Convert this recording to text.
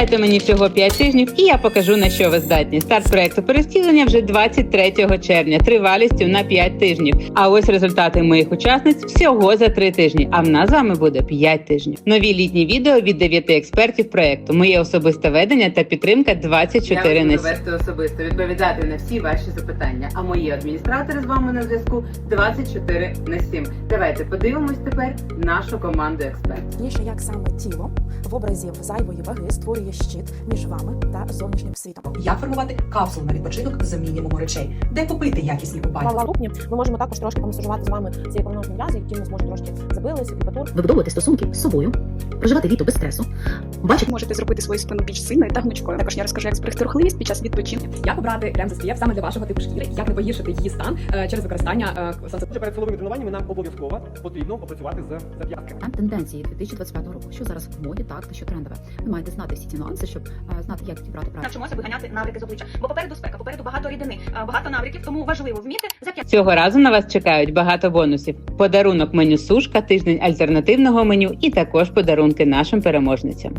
Дайте мені всього 5 тижнів, і я покажу на що ви здатні. Старт проекту перевтілення вже 23 червня, тривалістю на 5 тижнів. А ось результати моїх учасниць всього за 3 тижні. А в нас з вами буде 5 тижнів. Нові літні відео від 9 експертів проекту. Моє особисте ведення та підтримка 24 Я на буду 7. вести особисто, відповідати на всі ваші запитання. А мої адміністратори з вами на зв'язку 24 на 7. Давайте подивимось тепер нашу команду експертів. Ніж як саме тіло в образі зайвої ваги створює щит між вами та зовнішнім світом. Як формувати капсулу на відпочинок за мінімумом речей, де купити якісні купальні. Наступні ми можемо також трошки помасажувати з вами ці ікроножні м'язи, які ми зможемо трошки забилися, кріпатур. вибудовувати стосунки з собою, проживати літо без стресу, бачити Можете зробити свою спину більш сильною та гнучкою. Також я розкажу, як зберегти рухливість під час відпочинку. Як обрати крем SPF саме для вашого типу шкіри, як не погіршити її стан е, через використання е, сонце. Перед силовими тренуваннями нам обов'язково потрібно попрацювати з зап'ястками. тенденції 2025 року, що зараз в моді, так та що трендове. Ви маєте знати всі ці нюанси, щоб е, знати, як підібрати правильно. навчимося виганяти наврики з обличчя. Бо попереду спека, попереду багато рідини, багато навриків, тому важливо вміти зап'ястя. Цього разу на вас чекають багато бонусів: подарунок меню сушка, тиждень альтернативного меню і також подарунки нашим переможницям.